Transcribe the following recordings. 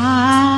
Ah.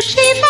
Shiva.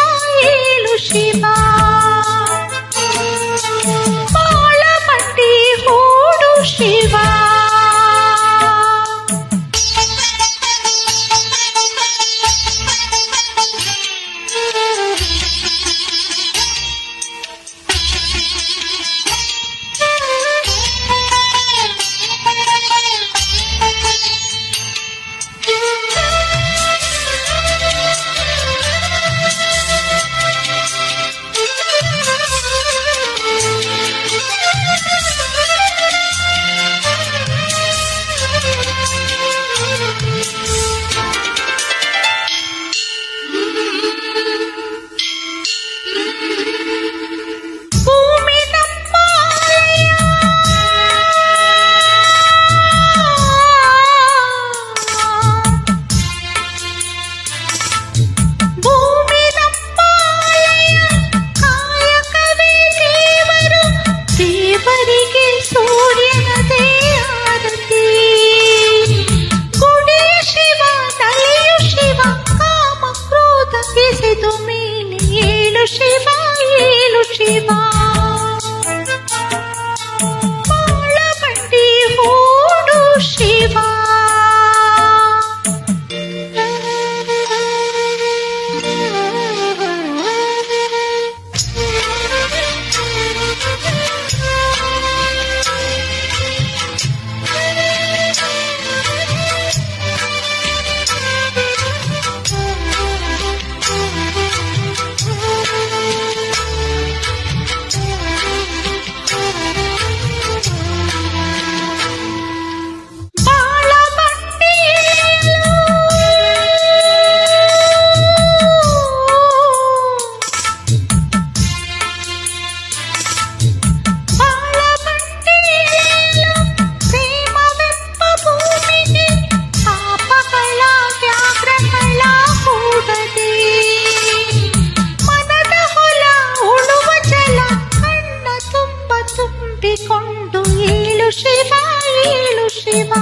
Shiva ఏను శివా. കൂട്ടിക്കൊണ്ടു. ഏലു ശിവ ഏലു ശിവ.